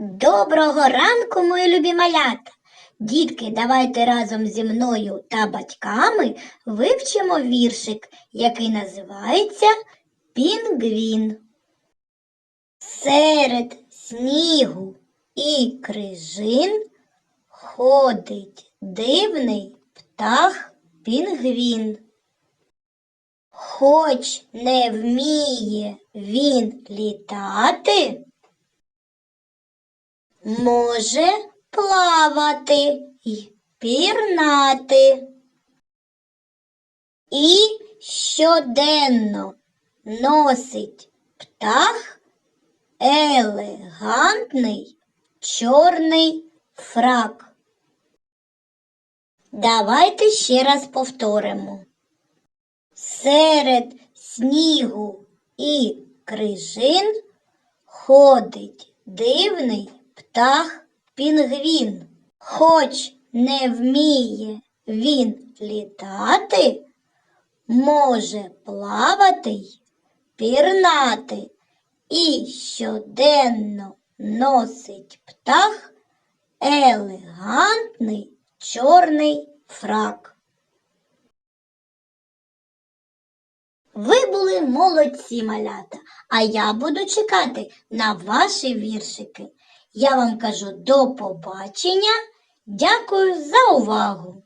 Доброго ранку, мої любі малята! Дітки, давайте разом зі мною та батьками вивчимо віршик, який називається Пінгвін. Серед снігу і крижин ходить дивний птах пінгвін. Хоч не вміє він літати, може плавати й пірнати. І щоденно носить птах елегантний чорний фрак. Давайте ще раз повторимо. Серед снігу і крижин ходить дивний птах пінгвін. Хоч не вміє він літати, може плавати пірнати і щоденно носить птах елегантний чорний фрак. Ви були молодці, малята, а я буду чекати на ваші віршики. Я вам кажу до побачення. Дякую за увагу!